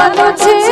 বলছে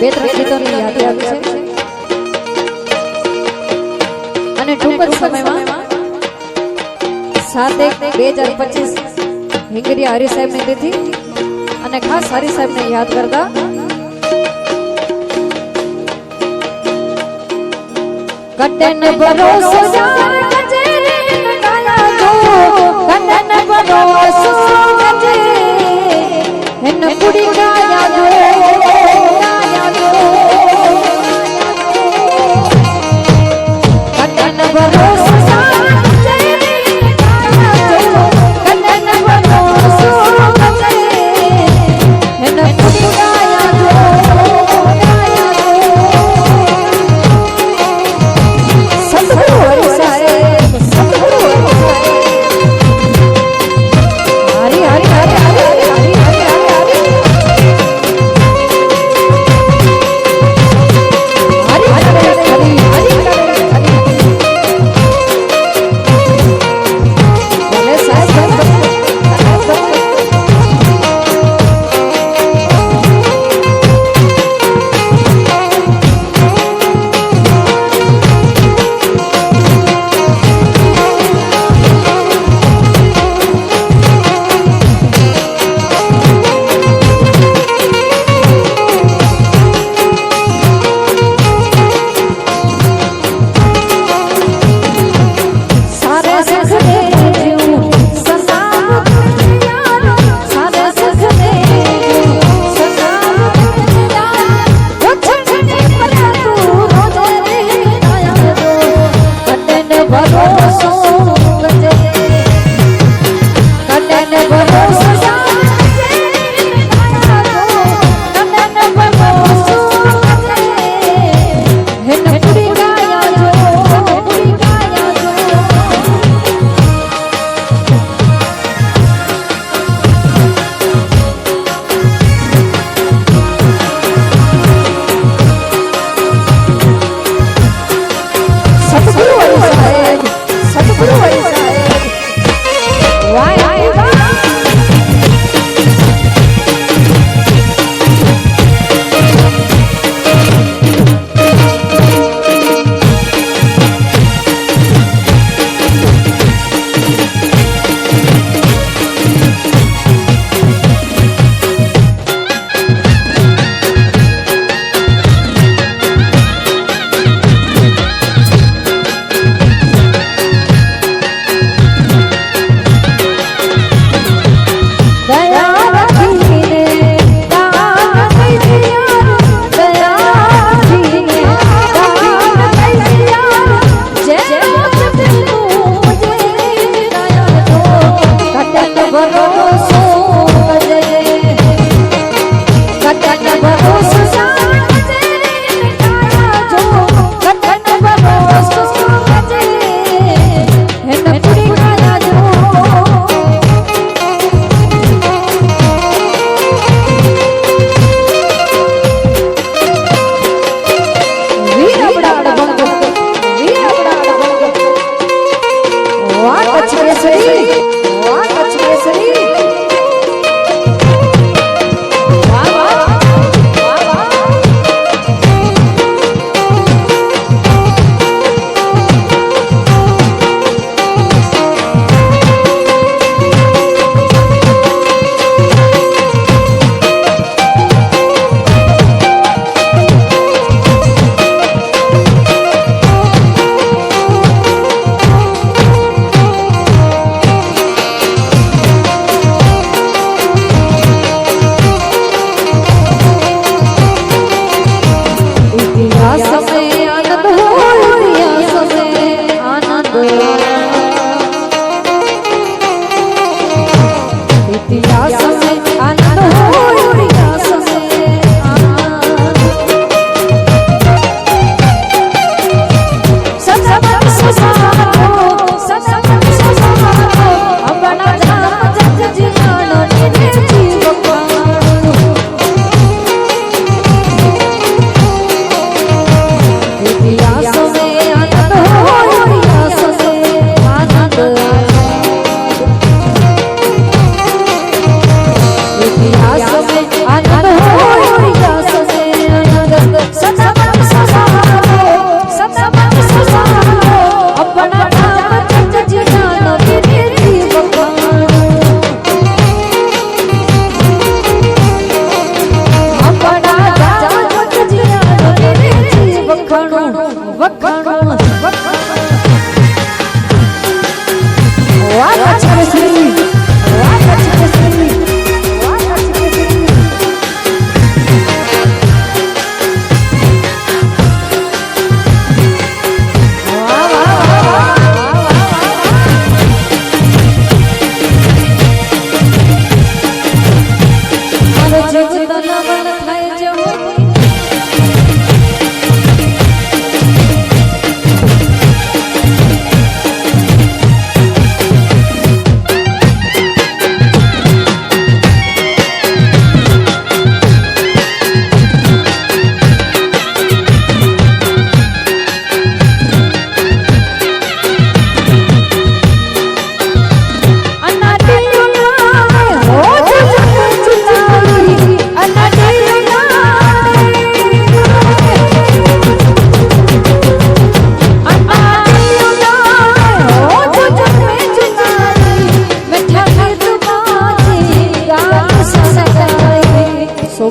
બે ત્રણ યાદ આવી છે? અને ટૂંક સમયમાં સાત એક બે હજાર પચીસ હિંગરિયા હરી સાહેબની દીધી અને ખાસ હરી સાહેબને યાદ કરતા कटन भरोसा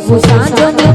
不想着你。